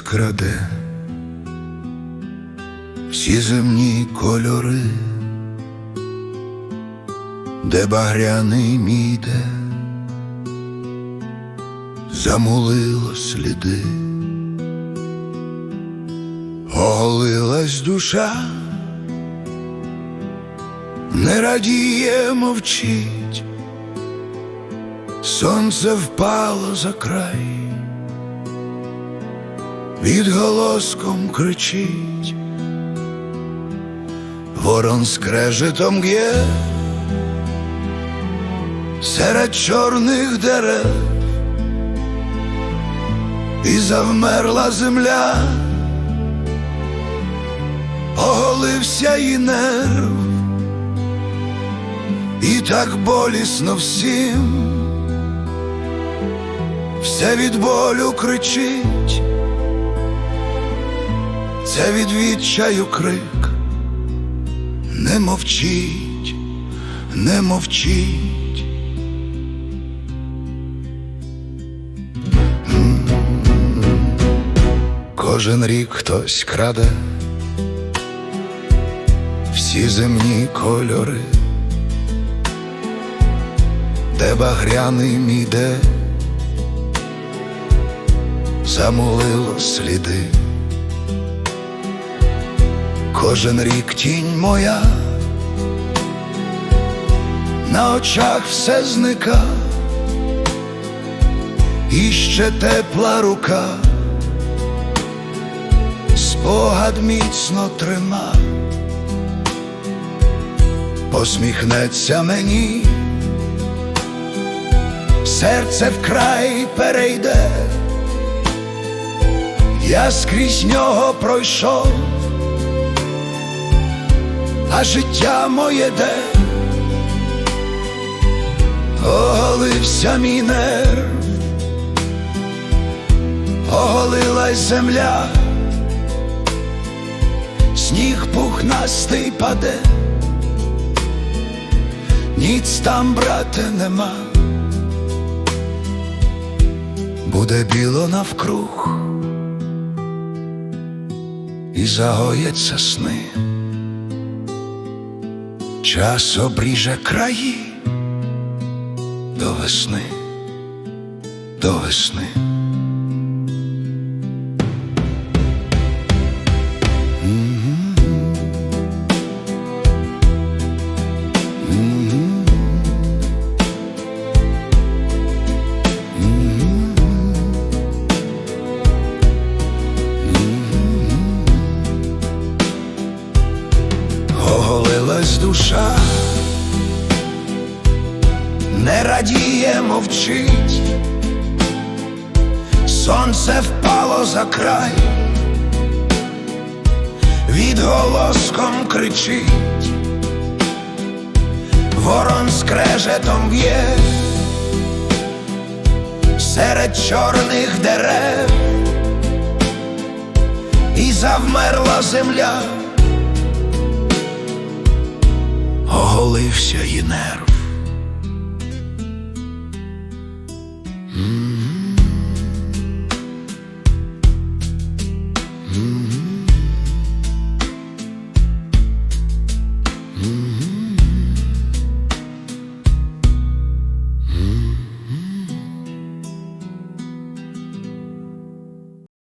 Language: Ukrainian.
краде всі земні кольори, де багряний міде, замулило сліди, оголилась душа, не радіє, мовчить, сонце впало за край відголоском кричить, ворон скрежетом б'є. Серед чорних дерев, і завмерла земля, оголився і нерв, і так болісно всім, все від болю кричить це від відчаю крик. Не мовчіть, не мовчіть. Кожен рік хтось краде всі земні кольори, де багряний міде, замулило сліди. Кожен рік тінь моя, на очах все зника, і ще тепла рука, спогад міцно трима, посміхнеться мені, серце вкрай перейде, я скрізь нього пройшов а життя моє де? Оголився мій нерв, оголилась земля, сніг пухнастий паде, ніц там, брате, нема, буде біло навкруг, і загояться сни час обріже краї до весни, до весни. Душа, не радіє, мовчить, сонце впало за край, відголоском кричить, ворон скрежетом б'є. Серед чорних дерев, і завмерла земля. Оголився і.